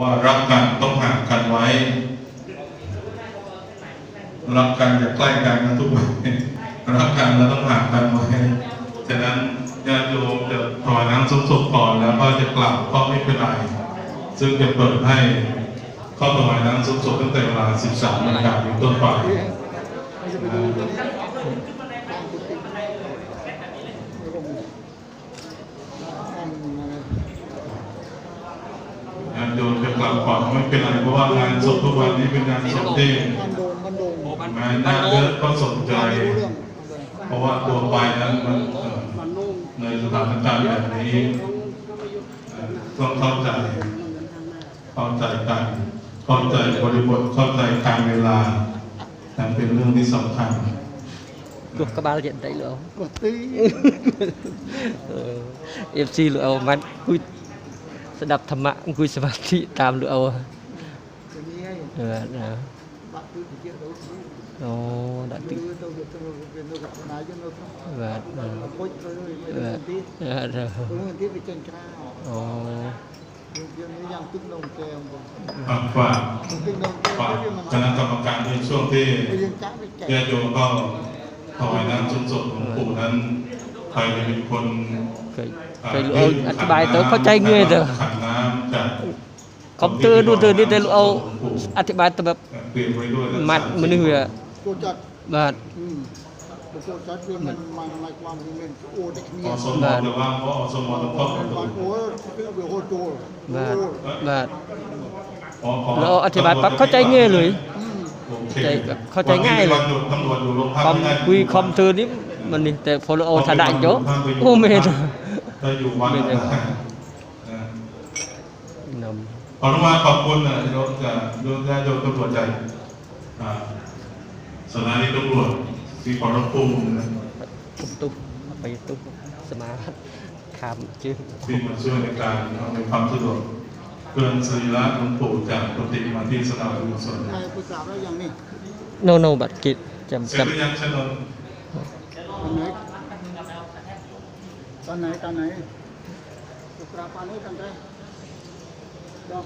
ว่ารักกันต้องห่างกันไว้ รักกันอย่าใกล้กันนะทุกวันรักกันแล้วต้องห่างกันไว้ฉะนั้นญาติโยมจะถวายน้ำสมศพก่อนแล้วก็จะกลับก็ไม่เป็นไรซึ่งจะเปิดให้เข้าถวายน้ำสมศพตั้งแต่เวลา 13นาฬิกาเป็นต้นไป งามฝันไม่เป็นไรเพราะว่างานศพทุกวันนี้เป็นงานศพที่แม้น่าเยอะก็สนใจ เพราะว่าตัวไปนั้นมันในสถานการณ์แบบนี้ต้องเข้าใจเข้าใจกันเข้าใจบริบทเข้าใจการเวลาเป็นเรื่องที่สำคัญกดกระบาลเห็นได้หเล่ากดตื้อเอฟซีหรือเอามันคุ ស្ដាប់ធម្មៈអង្គុយសមាធិតាមលោកអូ จะมีให้ បាទណា บัตรคือที่เกี่ยวกับ អូដាក់ ตื ទឹក อตัวตัวเป็นตัวกับนายจนเราต้อง បាទអឺ โคตรเลยไม่ได้ที่ បាទ ตัวที่ไปเจนข้าว អូ เดี๋ยวนี้ยังตึ้งนมแกมบ่ ฝากฝาก ตึ้งนมแกม ฝาก ที่มัน คณะกรรมการในช่วงที่ ไปยังจ้าไปแก ญาติโยมก็ถวายน้ำชุมศพหลวงปู่นั้นใครจะเป็นคน គេគេលោកអូអธิบายទៅเข้าใจងាយទៅ ขันน้ำจาก កុំទើនោះទៅនេះទៅលោកអូអธิบายទៅបែប เปลี่ยนไว้ด้วย ម៉ាត់មនុស្សវា ตัวจัด បាទ อืมตัวจัดคือมันมันหมายความว่ามันโอ้เด็ก อ เนี่ย สมจะว่างเพราะอสมต้องเข้าประตู มันโอ้คือเวโฮโต បាទបាទ ขอขอ លោកអូអธิบายปั๊บเข้าใจងាยเลย อืม โอเค ใจแบบเข้าใจง่ายเลย วันนี้ตำรวจอยู่โรงพัก ខំ ง่าย គួយខំធ្វើនេះមិននេះតែពលអូថាដាក់ចុះអូមែន ถ้าอยู่วัด ไม่ได้ นะ ว่า นะ នំ ขออนุมาขอบคุณนะโยมจะโยมจะโยมตำรวจใจสถานีตำรวจที่ขอรับปุ่มนะตุ๊บตุ๊บไปตุ๊บสมาร์ทคำชื่อที่มาช่วยในการในความสะดวกเพื่อนสริละหลวงปู่จากปฏิมาที่สนามบุญสนใครปรึกษาแล้วยังนี่โนโนบัตรกิจจำจำยังชนนตอนไหนตอนไหนสุกราปานุกันได้ 好。